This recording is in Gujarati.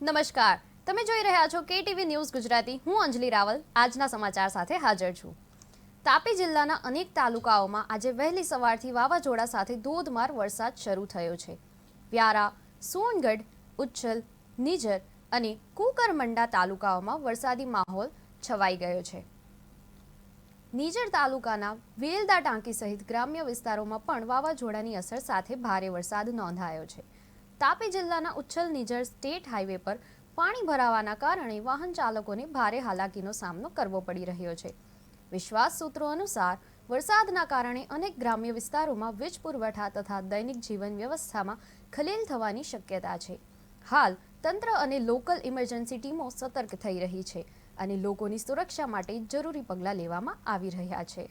નમસ્કાર. તમે જોઈ રહ્યા છો કેટીવી ન્યૂઝ ગુજરાતી. હું અંજલિ રાવલ આજના સમાચાર સાથે હાજર છું. તાપી જિલ્લાના અનેક તાલુકાઓમાં આજે વહેલી સવારથી વાવાઝોડા સાથે ધોધમાર વરસાદ શરૂ થયો છે. વ્યારા, સોનગઢ, ઉચ્છલ, નિજર અને કુકરમંડા તાલુકાઓમાં વરસાદી માહોલ છવાઈ ગયો છે. નીજર તાલુકાના વેલદા ટાંકી સહિત ગ્રામ્ય વિસ્તારોમાં પણ વાવાઝોડાની અસર સાથે ભારે વરસાદ નોંધાયો છે. તાપી જિલ્લાના ઉચ્છલ નિજર સ્ટેટ હાઈવે પર પાણી ભરાવાના કારણે વાહન ચાલકોને ભારે હાલાકીનો સામનો કરવો પડી રહ્યો છે. વિશ્વાસ સૂત્રો અનુસાર, વરસાદના કારણે અનેક ગ્રામ્ય વિસ્તારોમાં વીજ પુરવઠા તથા દૈનિક જીવન વ્યવસ્થામાં ખલેલ થવાની શક્યતા છે. હાલ, તંત્ર અને લોકલ ઇમરજન્સી ટીમો સતર્ક થઈ રહી છે અને લોકોની સુરક્ષા માટે જરૂરી પગલાં લેવામાં આવી રહ્યા છે.